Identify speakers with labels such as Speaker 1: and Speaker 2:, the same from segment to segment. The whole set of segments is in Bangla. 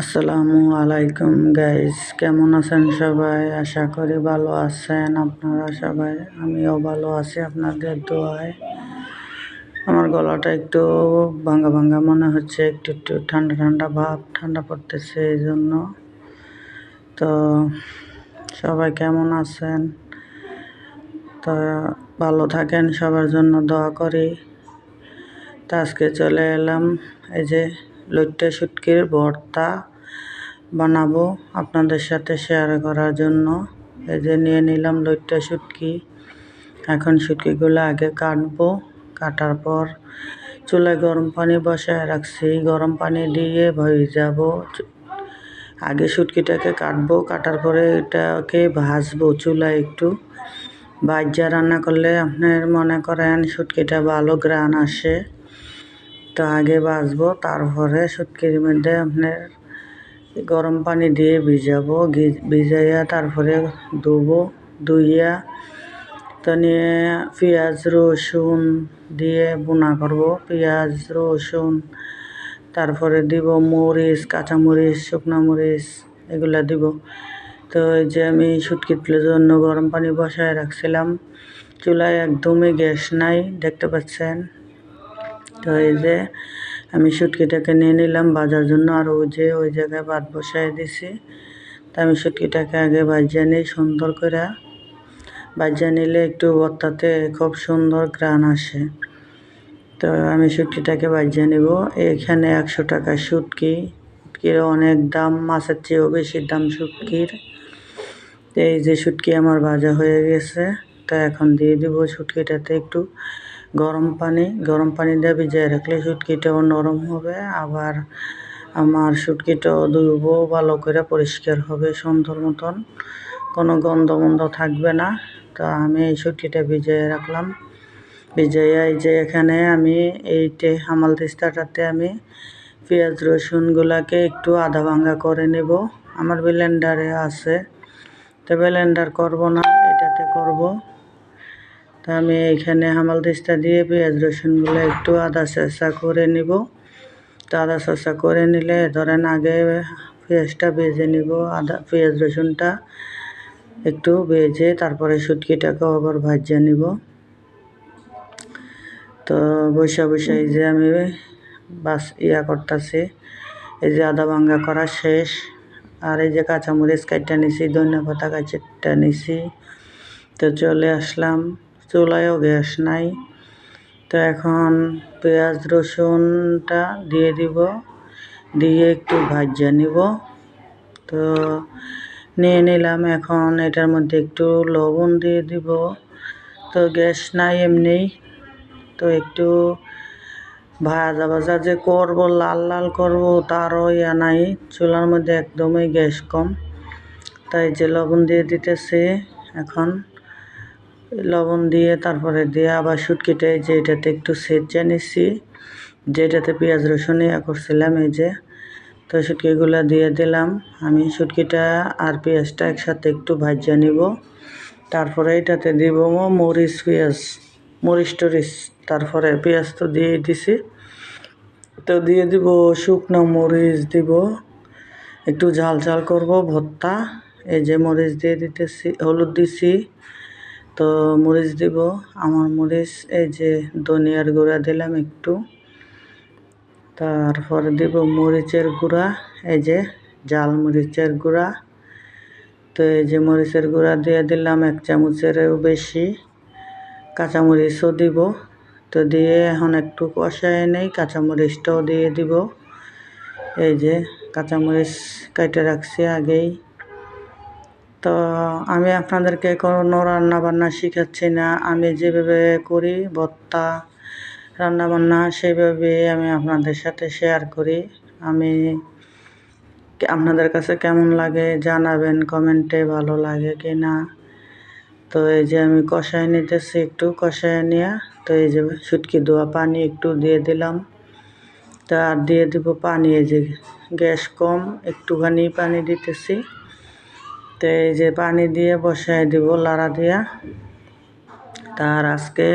Speaker 1: আসসালামু আলাইকুম গাইস কেমন আছেন সবাই? আশা করি ভালো আছেন আপনারা সবাই। আমিও ভালো আছি আপনাদের দোয়ায়। আমার গলাটা একটু ভাঙ্গা ভাঙ্গা মনে হচ্ছে, একটু একটু ঠান্ডা ঠান্ডা ভাব, ঠান্ডা পড়তেছে এই জন্য। তো সবাই কেমন আছেন? তো ভালো থাকেন, সবার জন্য দোয়া করি। তো আজকে চলে এলাম, এই যে লইট্টা শুটকির ভর্তা বানাবো আপনাদের সাথে শেয়ার করার জন্য। এই যে নিয়ে নিলাম লইট্টা শুটকি এখন শুটকিগুলো আগে কাটবো। কাটার পর চুলায় গরম পানি বসায় রাখছি। গরম পানি দিয়ে ভয়ে যাব। আগে শুটকিটাকে কাটবো। কাটার পরে এটাকে ভাজবো চুলায় একটু। ভাজ্যা রান্না করলে আপনার মনে করেন শুটকিটা ভালো গ্রান আসে। তো আগে বাছবো তারপরে শুটকির মধ্যে আপনার গরম পানি দিয়ে ভিজাবো ভিজাইয়া তারপরে ধুবো, ধুইয়া তো নিয়ে পেঁয়াজ, রসুন দিয়ে বোনা করব। পেঁয়াজ, রসুন, তারপরে দিব মরিচ, কাঁচামরিচ, শুকনো মরিচ, এগুলো দিব। তো এই যে আমি শুটকির জন্য গরম পানি বসায় রাখছিলাম, চুলায় একদমই গ্যাস নাই, দেখতে পাচ্ছেন? তো এই যে আমি শুটকিটাকে নিয়ে নিলাম বাজার জন্য, আর ওই যে ওই জায়গায় ভাত বসাই দিছি। তা আমি শুটকিটাকে আগে ভাজিয়ে নিই সুন্দর করে। ভাজিয়ে নিলে একটু ভর্তাতে খুব সুন্দর গ্রান আসে। তো আমি শুটকিটাকে ভাজিয়ে নিব। এখানে একশো টাকা শুটকি শুটকির অনেক দাম, মাছের চেয়েও বেশি দাম শুটকির এই যে শুটকি আমার ভাজা হয়ে গেছে, তা এখন দিয়ে দিব শুটকিটাতে একটু। গরম পানি গরম পানি দিয়ে ভিজিয়ে রাখলে শুটকিটাও নরম হবে, আবার আমার শুটকিটাও ধুবো ভালো করে পরিষ্কার হবে সুন্দর মতন। কোনো গন্ধ মন্ধ থাকবে না, তো আমি এই শুটকিটা ভিজিয়ে রাখলাম। ভিজাইয়া এই যে এখানে আমি এইটে হামাল তিস্তাটাতে আমি পেঁয়াজ, রসুনগুলাকে একটু আধা ভাঙ্গা করে নেব। আমার ব্লেন্ডারে আছে, তো ব্লেন্ডার করব না, এটাতে করব। তা আমি এইখানে হামাল দিস্তা দিয়ে পেঁয়াজ রসুনগুলো একটু আদা চেঁচা করে নিব। তো আদা চেঁচা করে নিলে ধরেন আগে পেঁয়াজটা ভেজে নিব, আদা, পেঁয়াজ রসুনটা একটু ভেজে তারপরে শুটকিটাকেও আবার ভাজিয়ে নিব। তো বসে বসে এই যে আমি বাস ইয়া করতেছি, এই যে আদা ভাঙ্গা করা শেষ। আর এই যে কাঁচামরিচ কাটটা নিছি, ধনিয়া পাতা কাঁচটা নিছি। তো চলে আসলাম। চুলায়ও গ্যাস নাই। তো এখন পেঁয়াজ রসুনটা দিয়ে দিব, দিয়ে একটু ভাজিয়ে নিব। তো নিয়ে নিলাম, এখন এটার মধ্যে একটু লবণ দিয়ে দিব। তো গ্যাস নাই এমনি। তো একটু ভাজা ভাজা যে করব, লাল লাল করব, তারও ইয়া নাই। চুলার মধ্যে একদমই গ্যাস কম। তাই যে লবণ দিয়ে দিতেছে, এখন লবণ দিয়ে তারপরে দিয়ে আবার শুটকিটা যে এটাতে একটু সেচে নিছি। যেটাতে পেঁয়াজ রসুন ইয়া করছিলাম এই যে। তো শুটকিগুলো দিয়ে দিলাম। আমি শুটকিটা আর পেঁয়াজটা একসাথে একটু ভাজিয়ে নিব। তারপরে এটাতে দিব মরিচ পেঁয়াজ, মরিচ টরিচ। তারপরে পেঁয়াজ তো দিয়ে দিছি। তো দিয়ে দিব শুকনো মরিচ দিব। একটু ঝাল ঝাল করব ভর্তা। এই যে মরিচ দিয়ে দিতেছি, হলুদ দিছি। তো মরিচ দিব। আমার মরিচ এই যে ধনিয়ার গুঁড়া দিলাম একটু। তারপরে দিব মরিচের গুঁড়া, এই যে জাল মরিচের গুঁড়া। তো এই যে মরিচের গুঁড়া দিয়ে দিলাম এক চামচেরও বেশি। কাঁচামরিচও দিব। তো দিয়ে এখন একটু কষায় নেই, কাঁচামরিচটাও দিয়ে দিব। এই যে কাঁচামরিচ কেটে রাখছি আগেই। তো আমি আপনাদেরকে কোনো রান্না বান্না শেখাচ্ছি না। আমি যেভাবে করি, ভর্তা, রান্নাবান্না সেইভাবে আমি আপনাদের সাথে শেয়ার করি। আমি আপনাদের কাছে কেমন লাগে জানাবেন কমেন্টে ভালো লাগে কি না? তো এই যে আমি কষায় নিতেছি একটু, কষায় নিয়ে, তো এই যে শুটকি ধোয়া পানি একটু দিয়ে দিলাম। তা আর দিয়ে দিব পানি, এই যে গ্যাস কম, একটুখানি পানি দিতেছি। তো এই যে পানি দিয়ে বসাই দিব, লাড়া দিয়া। তার আজকে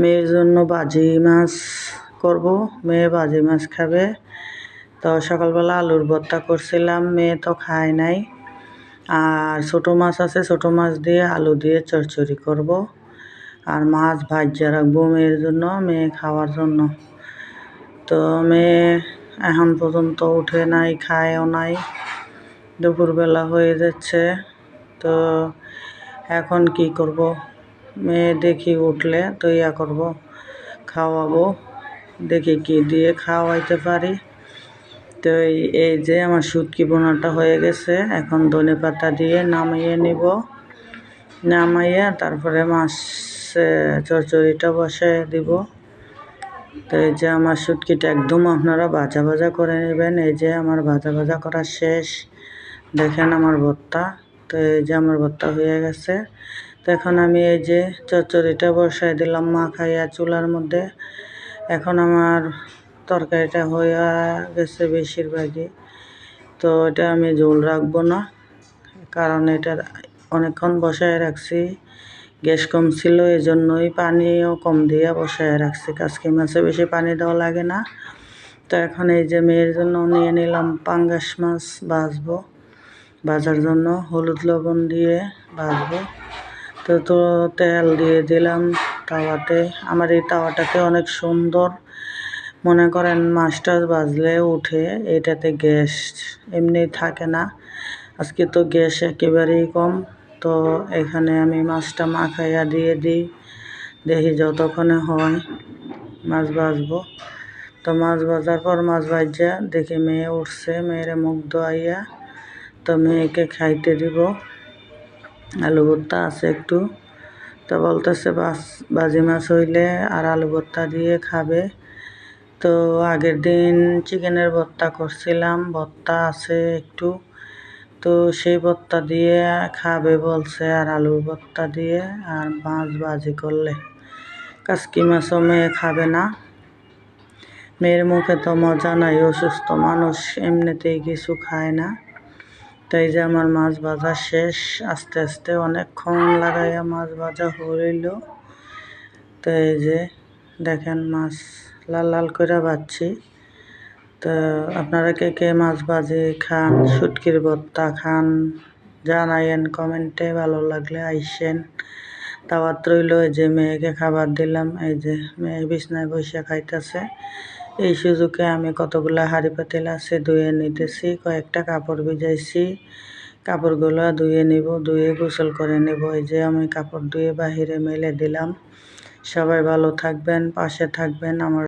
Speaker 1: মেয়ের জন্য বাজি মাছ করব। মেয়ে বাজি মাছ খাবে। তো সকালবেলা আলুর ভর্তা করছিলাম, মেয়ে তো খায় নাই। আর ছোটো মাছ আছে, ছোটো মাছ দিয়ে আলু দিয়ে চচ্চড়ি করব। আর মাছ ভাজ্যা রাখব মেয়ের জন্য, মেয়ে খাওয়ার জন্য। তো মেয়ে এখন পর্যন্ত উঠে নাই, খায়ও নাই। দুপুরবেলা হয়ে যাচ্ছে। তো এখন কি করব? মেয়ে দেখি উঠলে তো ইয়া করব, খাওয়াবো। দেখি কি দিয়ে খাওয়াইতে পারি। তো এই যে আমার শুটকি বোনাটা হয়ে গেছে, এখন ধনে পাতা দিয়ে নামিয়ে নিব। নামাইয়া তারপরে মাছ চচ্চড়িটা বসে দিব। তো এই যে আমার শুটকিটা একদম আপনারা ভাজা ভাজা করে নেবেন। এই যে আমার ভাজা ভাজা করা শেষ। দেখেন আমার ভর্তা তো এই যে আমার ভর্তা হয়ে গেছে। তো এখন আমি এই যে চচ্চড়িটা বসাই দিলাম মা খাইয়া চুলার মধ্যে। এখন আমার তরকারিটা হয়ে গেছে বেশিরভাগই। তো এটা আমি ঝোল রাখব না, কারণ এটা অনেকক্ষণ বসায় রাখছি। গ্যাস কম ছিল এই জন্যই পানিও কম দিয়ে বসায় রাখছি। কাজকি মাছে বেশি পানি দেওয়া লাগে না। তো এখন এই যে মেয়ের জন্য নিয়ে নিলাম পাঙ্গাস মাছ ভাজবো। ভাজার জন্য হলুদ লবণ দিয়ে ভাজবো। তো তো তেল দিয়ে দিলাম তাওয়াতে। আমার এই তাওয়াটাতে অনেক সুন্দর মনে করেন মাছ টাছ বাজলে উঠে এটাতে গ্যাস এমনি থাকে না। আজকে তো গ্যাস একেবারেই কম। তো এখানে আমি মাছটা মাখাইয়া দিয়ে দিই, দেখি যতক্ষণে হয় মাছ ভাজবো। তো মাছ ভাজার পর মাছ ভাজা দেখি মেয়ে উঠছে, মেয়েরে মুখ ধোয়াইয়া তো মেয়েকে খাইতে দিব। আলু ভর্তা আছে একটু। তো বলতেছে বাস, বাজি মাছ হইলে আর আলু ভর্তা দিয়ে খাবে। তো আগের দিন চিকেনের ভর্তা করছিলাম, ভর্তা আছে একটু। তো সেই ভর্তা দিয়ে খাবে বলছে আর আলুর ভর্তা দিয়ে আর মাছ ভাজি করলে। কাসকি মাছও মেয়ে খাবে না। মেয়ের মুখে তো মজা নাই, অসুস্থ মানুষ, এমনিতেই কিছু খায় না। তাই যে আমার মাছ ভাজা শেষ, আস্তে আস্তে অনেকক্ষণ লাগাইয়া মাছ ভাজা হইল। তো এই যে দেখেন মাছ লাল লাল করে ভাজছি। তো আপনারা কে কে মাছ ভাজি খান, শুটকির ভর্তা খান, জানাইয়েন কমেন্টে, ভালো লাগলে আইসেন। দাওয়াত রইল, এই যে মেয়েকে খাবার দিলাম, এই যে মেয়ে বিছনায় বসে খাইতেছে। এই সুযোগে আমি কতগুলো হাঁড়ি পাতিল আছে ধুয়ে নিতেছি, কয়েকটা কাপড় ভিজাইছি। কাপড়গুলো ধুয়ে নিব, ধুয়ে গোসল করে নেব। এই যে আমি কাপড় ধুয়ে বাহিরে মেলে দিলাম। সবাই ভালো থাকবেন, পাশে থাকবেন। আমার